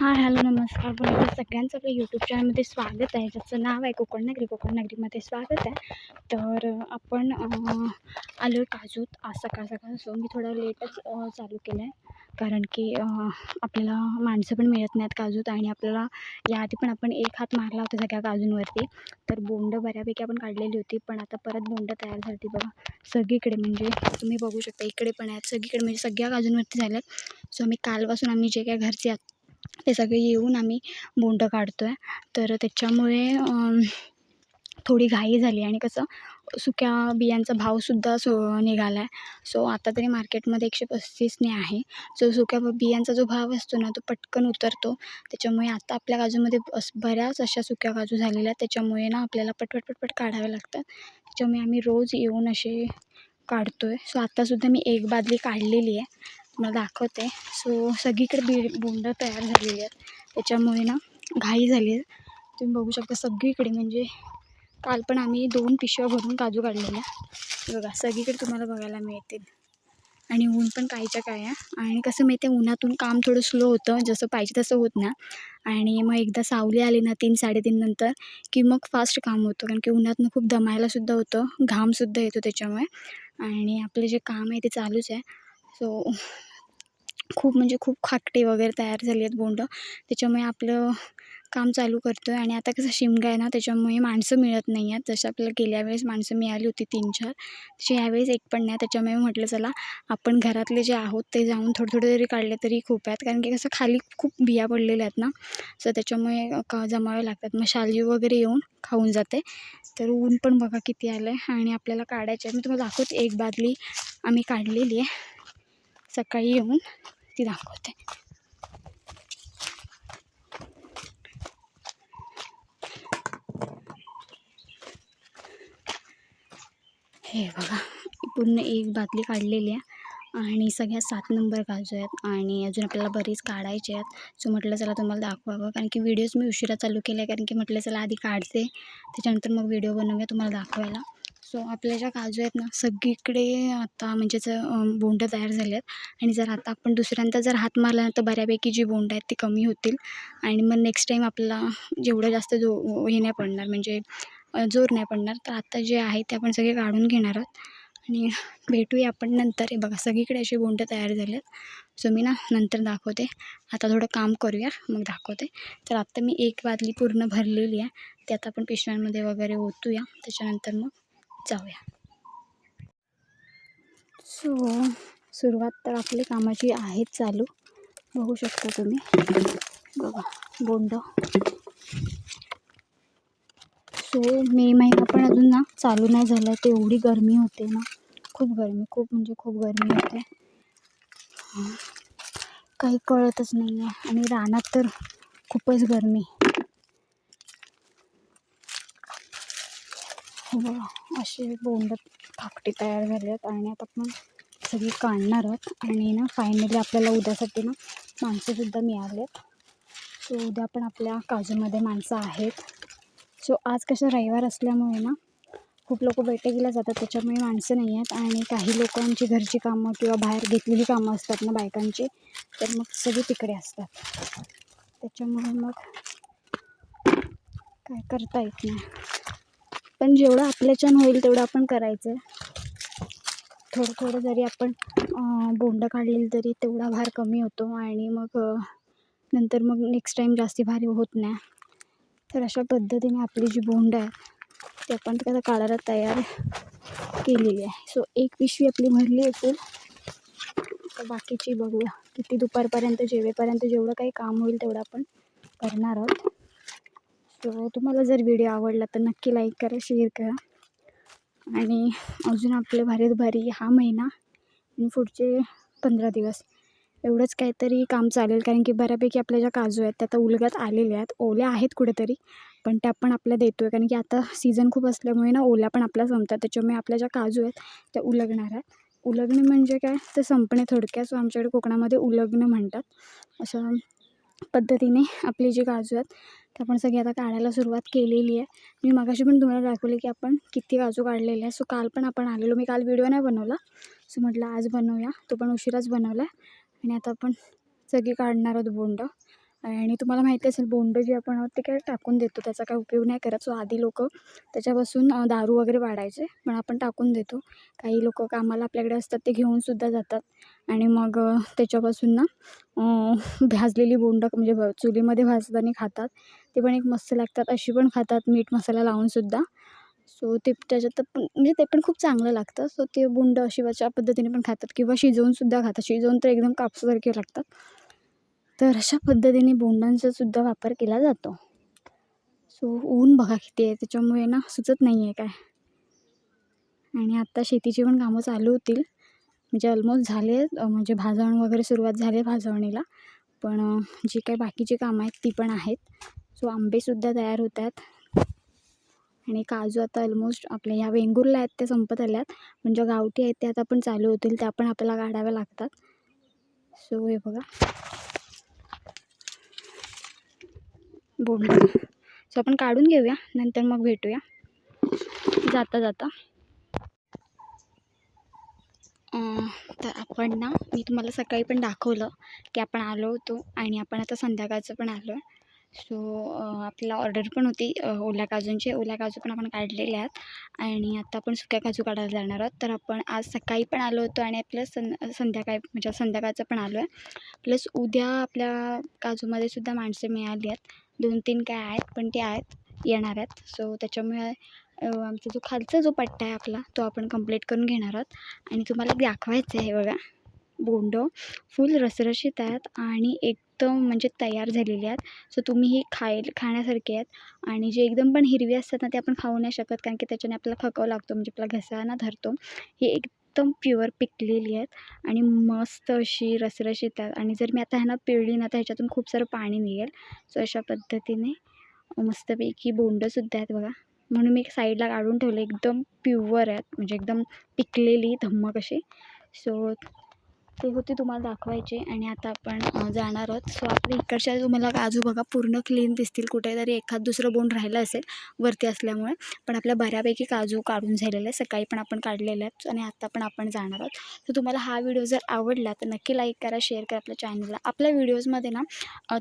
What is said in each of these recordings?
हां हॅलो नमस्कार. पुन्हा सगळ्यांचं आपल्या यूट्यूब चॅनलमध्ये स्वागत आहे. ज्याचं नाव आहे कोकण नगरी कोकण नगरीमध्ये स्वागत आहे. तर आपण आलो आहे काजूत. आज सकाळ सकाळ सो मी थोडं लेटच चालू केलं आहे कारण की आपल्याला माणसं पण मिळत नाहीत काजूत आणि आपल्याला याआधी पण आपण एक हात मारला होता सगळ्या काजूंवरती. तर बोंडं बऱ्यापैकी आपण काढलेली होती. पण आता परत बोंडं तयार झाली बघा. सगळीकडे म्हणजे तुम्ही बघू शकता. इकडे पण आहेत. सगळीकडे म्हणजे सगळ्या काजूंवरती झाल्या सो आम्ही कालपासून आम्ही जे काय घरचे ते सगळे येऊन आम्ही बोंडं काढतो आहे तर त्याच्यामुळे थोडी घाई झाली आणि कसं सुक्या बियांचा भावसुद्धा सो निघाला आहे सो आता तरी मार्केटमध्ये एकशे पस्तीसने आहे. सो सुक्या बियांचा जो भाव असतो ना तो पटकन उतरतो. त्याच्यामुळे आता आपल्या काजूमध्ये अस बऱ्याच अशा सुक्या काजू झालेल्या आहेत. त्याच्यामुळे ना आपल्याला पटपट पटपट काढावे लागतात. त्याच्यामुळे आम्ही रोज येऊन असे काढतो आहे सो आत्तासुद्धा मी एक बादली काढलेली आहे. तुम्हाला दाखवते. सो सगळीकडे बी बोंडं तयार झालेली आहेत. त्याच्यामुळे ना घाई झाली आहे तुम्ही बघू शकता सगळीकडे म्हणजे काल पण आम्ही दोन पिशव्या भरून काजू काढलेल्या. बघा सगळीकडे तुम्हाला बघायला मिळतील. आणि ऊन पण काहीच्या काय आहे. आणि कसं माहिती आहे उन्हातून काम थोडं स्लो होतं. जसं पाहिजे तसं होत ना आणि मग एकदा सावली आली ना तीन साडेतीन नंतर की मग फास्ट काम होतं. कारण की उन्हातनं खूप दमायलासुद्धा होतं. घामसुद्धा येतो त्याच्यामुळे. आणि आपलं जे काम आहे ते चालूच आहे. सो खूप म्हणजे खूप खाकटे वगैरे तयार झाली आहेत बोंडं. त्याच्यामुळे आपलं काम चालू करतो आहे आणि आता कसं शिमगा आहे ना त्याच्यामुळे माणसं मिळत नाही आहेत. जसं आपल्याला गेल्या वेळेस माणसं मिळाली होती तीन चार. तशी यावेळेस एक पण नाही. त्याच्यामुळे म्हटलं चला आपण घरातले जे आहोत ते जाऊन थोडं थोडं जरी काढले तरी खूप आहेत. कारण की कसं खाली खूप बिया पडलेल्या आहेत ना. सो त्याच्यामुळे का जमावे लागतात. मग शालजी वगैरे येऊन खाऊन जाते. तर ऊन पण बघा किती आलं आहे आणि आपल्याला काढायचं आहे मी तुम्हाला दाखवते. एक बादली आम्ही काढलेली आहे. सकाळी येऊन ती दाखवते हे बघा पूर्ण एक बादली काढलेली आहे आणि सगळ्या सात नंबर काजू आहेत आणि अजून आपल्याला बरीच काढायचे आहेत. सो म्हटलं चला तुम्हाला दाखवावं कारण की व्हिडिओज मी उशिरा चालू केला आहे कारण की म्हटलं चला आधी काढते. त्याच्यानंतर मग व्हिडिओ बनवूया तुम्हाला दाखवायला. सो आपल्या ज्या काजू आहेत ना सगळीकडे आता म्हणजेच अं, बोंडं तयार झाले आहेत आणि जर आता आपण दुसऱ्यांदा जर हात मारला ना तर बऱ्यापैकी जी बोंडं आहेत ती कमी होतील आणि मग नेक्स्ट टाईम आपल्याला जेवढं जास्त जो हे नाही पडणार म्हणजे जोर नाही पडणार तर आत्ता जे आहे ते आपण सगळे काढून घेणार आहोत. आणि भेटूया आपण नंतर. हे बघा सगळीकडे असे बोंडं तयार झाले आहेत सो मी ना नंतर दाखवते. आता थोडं काम करूया मग दाखवते. तर आत्ता मी एक बादली पूर्ण भरलेली आहे. ते आता आपण पिशव्यांमध्ये वगैरे ओतूया. त्याच्यानंतर मग जाऊया. सो सुरुवात तर आपली कामाची आहेच चालू. बघू शकता तुम्ही. बघा बोंड. सो मे महिना पण अजून ना चालू नाही झाला. आहे एवढी गरमी होते ना. खूप गरमी खूप म्हणजे खूप गरमी होते. काही कळतच नाही आहे आणि रानात तर खूपच गरमी हे बघा असे बोंड फाकटी तयार झाले आहेत आणि आता आपण सगळी काढणार आहोत. आणि ना फायनली आपल्याला उद्यासाठी ना माणसंसुद्धा मिळाले आहेत सो उद्या पण आपल्या काजूमध्ये माणसं आहेत. सो आज कसं रविवार असल्यामुळे ना खूप लोक बैठकीला जातात त्याच्यामुळे माणसं नाही आहेत. आणि काही लोकांची घरची कामं किंवा बाहेर घेतलेली कामं असतात ना बायकांची तर मग सगळी तिकडे असतात. त्याच्यामुळे मग काय करता येत नाही. पण जेवढं आपल्याच्यान होईल तेवढं आपण करायचं आहे थोडं थोडं जरी आपण बोंडं काढलेली तरी तेवढा भार कमी होतो आणि मग नंतर मग नेक्स्ट टाईम जास्ती भारी होत नाही. तर अशा पद्धतीने आपली जी बोंड आहे ती आपण त्याला काढायला तयार केलेली आहे. सो एक पिशवी आपली भरली असेल तर बाकीची बघूया. किती दुपारपर्यंत जेवेपर्यंत जेवढं काही काम होईल तेवढं आपण करणार आहोत. तो तुम्हाला जर व्हिडिओ आवडला तर नक्की लाईक करा शेअर करा. आणि अजून आपले भारीत भारी हा महिना आणि पुढचे पंधरा दिवस. एवढंच काहीतरी काम चालेल कारण की बऱ्यापैकी आपल्या ज्या काजू आहेत त्या आता उलगत आलेल्या आहेत. ओल्या आहेत कुठेतरी पण त्या पण आपल्या देतो आहे कारण की आता सीझन खूप असल्यामुळे ना ओल्या पण आपल्या संपतात त्याच्यामुळे आपल्या ज्या काजू आहेत त्या उलगणार आहेत. उलगणे म्हणजे काय? ते संपणे थोडक्यात सो आमच्याकडे कोकणामध्ये उलगणं म्हणतात. असं पद्धतीने आपली जी काजू आहेत ते आपण सगळी आता काढायला सुरुवात केलेली आहे. मी मगाशी पण तुम्हाला दाखवले की आपण किती काजू काढलेले आहे सो काल पण आपण आलेलो. मी काल व्हिडिओ नाही बनवला. सो म्हटलं आज बनवूया. तो पण उशिराच बनवला आहे आणि आता आपण सगळी काढणार आहोत बोंड. आणि तुम्हाला माहिती असेल बोंड जे आपण आहोत ते काय टाकून देतो त्याचा काय उपयोग नाही करत. सो आधी लोक त्याच्यापासून दारू वगैरे वाढायचे पण आपण टाकून देतो. काही लोक कामाला आपल्याकडे असतात ते घेऊनसुद्धा जातात. आणि मग त्याच्यापासून ना भाजलेली बोंड म्हणजे चुलीमध्ये भाजताना खातात. ते पण एक मस्त लागतात. अशी पण खातात मीठ मसाला लावूनसुद्धा सो ते त्याच्यात पण म्हणजे ते पण खूप चांगलं लागतं. सो ते बोंड अशी पद्धतीने पण खातात. किंवा शिजवूनसुद्धा खातात. शिजवून तर एकदम कापसासारखे लागतात. तर अशा पद्धतीने बोंडांचा सुद्धा वापर केला जातो. सो ऊन बघा किती आहे त्याच्यामुळे ना सुचत नाही आहे काय. आणि आत्ता शेतीची पण कामं चालू होतील. म्हणजे ऑलमोस्ट झाले आहेत म्हणजे भाजवण वगैरे सुरुवात झाली आहे भाजवणीला. पण जी काही बाकीची कामं आहेत ती पण आहेत. सो आंबेसुद्धा तयार होत आहेत आणि काजू आता ऑलमोस्ट आपल्या ह्या वेंगुर्ला आहेत त्या संपत आल्यात. पण ज्या गावठी आहेत त्या आता पण चालू होतील त्या पण आपल्याला काढाव्या लागतात. सो हे बघा. बोंड सो आपण काढून घेऊया नंतर मग भेटूया. जाता जाता. तर आपण ना मी तुम्हाला सकाळी पण दाखवलं की आपण आलो होतो आणि आपण आता संध्याकाळचं पण आलो आहे सो आपल्याला ऑर्डर पण होती. ओल्या काजूंची. ओल्या काजू पण आपण काढलेले आहेत. आणि आता आपण सुक्या काजू काढायला जाणार आहोत. तर आपण आज सकाळी पण आलो होतो आणि प्लस सं संध्याकाळी म्हणजे संध्याकाळचं पण आलो आहे प्लस उद्या आपल्या काजूमध्ये सुद्धा माणसं मिळाली आहेत. दोन तीन काय आहेत पण ते आहेत येणार आहेत. सो त्याच्यामुळे आमचा जो खालचा जो पट्टा आहे आपला तो आपण कंप्लीट करून घेणार आहोत. आणि तुम्हाला दाखवायचं आहे बघा. बोंड फुल रसरशीत आहेत आणि एकदम म्हणजे तयार झालेले आहेत. सो तुम्ही ही खाय खाण्यासारखे आहेत. आणि जे एकदम पण हिरवी असतात ना ते आपण खाऊ नाही शकत कारण की त्याच्याने आपल्याला खकावं लागतो म्हणजे आपला घसा ना धरतो. ही एकदम प्युअर पिकलेली आहेत आणि मस्त अशी रसरशीत आहेत आणि जर मी आता ह्यांना पिळली ना तर ह्याच्यातून खूप सारं पाणी निघेल. सो अशा पद्धतीने मस्तपैकी बोंडंसुद्धा आहेत बघा. म्हणून मी एक साईडला काढून ठेवले. एकदम प्युअर आहेत. म्हणजे एकदम पिकलेली धम्मक अशी. सो ते होते तुम्हाला दाखवायचे आणि आता आपण जाणार आहोत. सो आपल्या इकडच्या तुम्हाला काजू बघा पूर्ण क्लीन दिसतील. कुठेतरी एखाद दुसरं बोंड राहिलं असेल वरती असल्यामुळे. पण आपल्या बऱ्यापैकी काजू काढून झालेले आहे सकाळी पण आपण काढलेले आहेत आणि आत्ता पण आपण जाणार आहोत. तर तुम्हाला हा व्हिडिओ जर आवडला तर नक्की लाईक करा शेअर करा आपल्या चॅनलला आपल्या व्हिडिओजमध्ये ना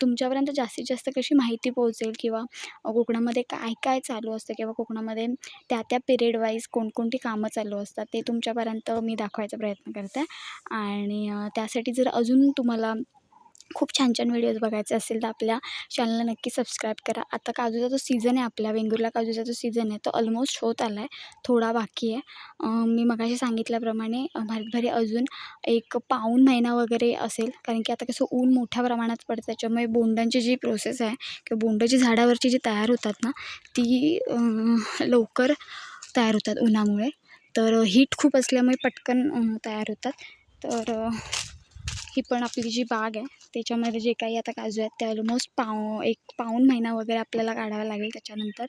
तुमच्यापर्यंत जास्तीत जास्त कशी माहिती पोहोचेल किंवा कोकणामध्ये काय काय चालू असतं किंवा कोकणामध्ये त्या त्या पिरियड वाईज कोणकोणती कामं चालू असतात ते तुमच्यापर्यंत मी दाखवायचा प्रयत्न करते. आणि त्यासाठी जर अजून तुम्हाला खूप छान छान व्हिडिओज बघायचे असेल तर आपल्या चॅनलला नक्की सबस्क्राईब करा. आता काजूचा जो सीझन आहे आपल्या वेंगुर्ला काजूचा जो सीझन आहे तो ऑलमोस्ट होत आला आहे थोडा बाकी आहे. मी मगाशी सांगितल्याप्रमाणे अं, अजून एक पाऊण महिना वगैरे असेल कारण की आता कसं ऊन मोठ्या प्रमाणात पडतं त्याच्यामुळे बोंडांची जी प्रोसेस आहे किंवा बोंडाची झाडावरची जी तयार होतात ना ती लवकर तयार होतात उन्हामुळे. तर हीट खूप असल्यामुळे पटकन तयार होतात. तर ही पण आपली जी बाग आहे त्याच्यामध्ये जे काही आता काजू आहेत ते ऑलमोस्ट पाव एक पाऊण महिना वगैरे आपल्याला काढावा लागेल त्याच्यानंतर.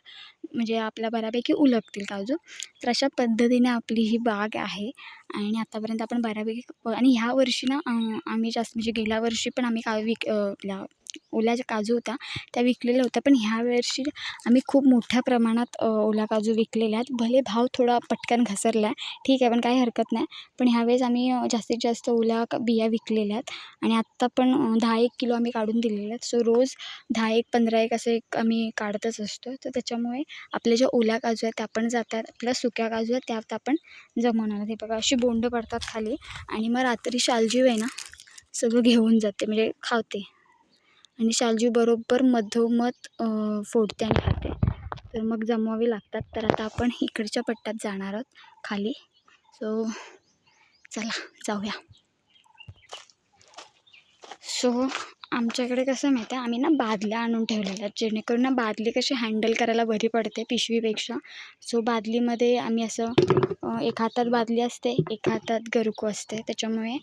म्हणजे आपल्या बऱ्यापैकी उलगतील काजू. तर अशा पद्धतीने आपली ही बाग आहे. आणि आतापर्यंत आपण बऱ्यापैकी आणि ह्या वर्षी ना आम्ही जास्त म्हणजे गेल्या वर्षी पण आम्ही का विक आपल्या ओल्या ज्या काजू होत्या त्या विकलेल्या होत्या. पण ह्या वर्षी आम्ही खूप मोठ्या प्रमाणात ओला काजू विकलेल्या आहेत. भले भाव थोडा पटकन घसरला आहे ठीक आहे पण काही हरकत नाही. पण ह्यावेळेस आम्ही जास्तीत जास्त ओल्या बिया विकलेल्या आहेत. आणि आत्ता पण दहा एक किलो आम्ही काढून दिलेल्या आहेत. सो रोज दहा एक पंधरा एक असं एक आम्ही काढतच असतो. तर त्याच्यामुळे आपल्या ज्या ओल्या काजू आहेत त्या पण जातात. आपल्या सुक्या काजू आहेत त्या आपण जमवणार हे बघा अशी बोंड पडतात खाली. आणि मग रात्री शालजीव आहे ना सगळं घेऊन जाते. म्हणजे खावते. आणि शालजीव बरोबर मधोमध फोडते आणि खाते. तर मग जमवावे लागतात. तर आता आपण इकडच्या पट्ट्यात जाणार आहोत खाली. सो चला जाऊया. सो आमच्याकडे कसं माहिती आहे? आम्ही ना बादल्या आणून ठेवलेल्या आहेत. जेणेकरून ना बादली कशी हँडल करायला बरी पडते पिशवीपेक्षा. सो बादलीमध्ये आम्ही असं एक हातात बादली असते एक हातात गरकू असते. त्याच्यामुळे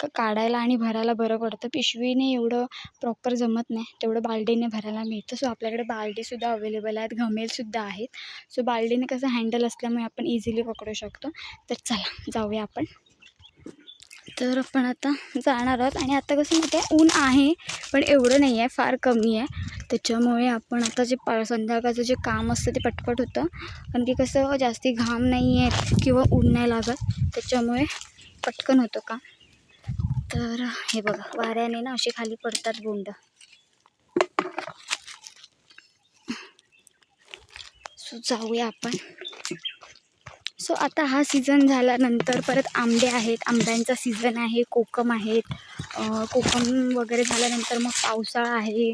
क- काढायला आणि भरायला बरं पडतं. पिशवीने एवढं प्रॉपर जमत नाही. तेवढं बालडीने भरायला मिळतं. सो आपल्याकडे बालडीसुद्धा अवेलेबल आहेत. घमेलसुद्धा आहेत. सो बालडीने कसं हँडल असल्यामुळे आपण इझिली पकडू शकतो. तर चला जाऊया आपण. तर आपण आता जाणार आहोत. आणि आता कसं माहिती आहे? ऊन आहे पण एवढं नाही आहे. फार कमी आहे. त्याच्यामुळे आपण आता जे प संध्याकाळचं जे काम असतं ते पटपट होतं. कारण की कसं जास्ती घाम नाही आहे किंवा ऊन नाही लागत. त्याच्यामुळे पटकन होतं काम. तर हे बघा वाऱ्याने ना असे खाली पडतात बोंड. सो जाऊया आपण. सो आता हा सीझन झाल्यानंतर परत आंबे आहेत आंब्यांचा सीझन आहे कोकम आहेत. कोकम वगैरे झाल्यानंतर मग पावसाळा आहे.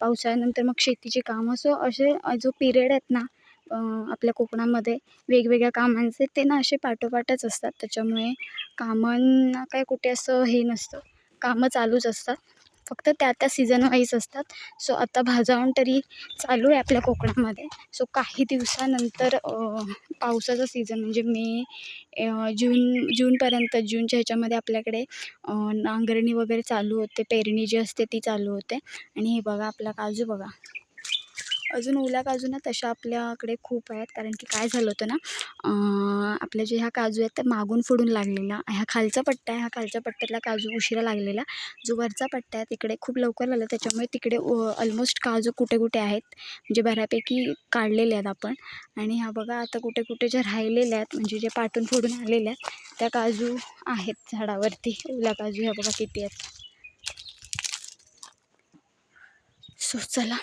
पावसाळ्यानंतर मग शेतीची कामं. सो असे जो पिरियड आहेत ना आपल्या कोकणामध्ये वेगवेगळ्या कामांचे ते ना असे पाठोपाठच असतात. त्याच्यामुळे कामांना काय कुठे असं हे नसतं. कामं चालूच असतात. फक्त त्या त्या सीझन वाईज असतात. सो आता भाजावून तरी चालू आहे आपल्या कोकणामध्ये. सो काही दिवसानंतर पावसाचा सीझन म्हणजे मे जून जूनपर्यंत जूनच्या ह्याच्यामध्ये आपल्याकडे नांगरणी वगैरे चालू होते. पेरणी जी असते ती चालू होते. आणि हे बघा आपला काजू बघा. अजून ओल्या काजू ना तशा आपल्याकडे खूप आहेत. कारण की काय झालं होतं ना आपल्या जे ह्या काजू आहेत त्या मागून फुडून लागलेला ह्या खालचा पट्टा आहे ह्या खालच्या पट्ट्यातला काजू उशिरा लागलेला. जो वरचा पट्टा आहे तिकडे खूप लवकर लागला त्याच्यामुळे तिकडे ऑलमोस्ट काजू कुठे कुठे आहेत. म्हणजे बऱ्यापैकी काढलेले आहेत आपण. आणि ह्या बघा आता कुठे कुठे जे राहिलेल्या आहेत म्हणजे जे पाटून फोडून आलेल्या आहेत त्या काजू आहेत झाडावरती. ओल्या काजू ह्या बघा किती आहेत. सो चला.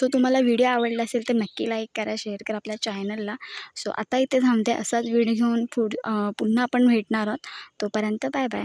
सो तुम्हाला व्हिडिओ आवडला असेल तर नक्की लाईक करा शेअर करा आपल्या चॅनलला. सो आता इथे थांबते. असाच व्हिडिओ घेऊन पुढ पुन्हा आपण भेटणार आहोत. तोपर्यंत बाय बाय.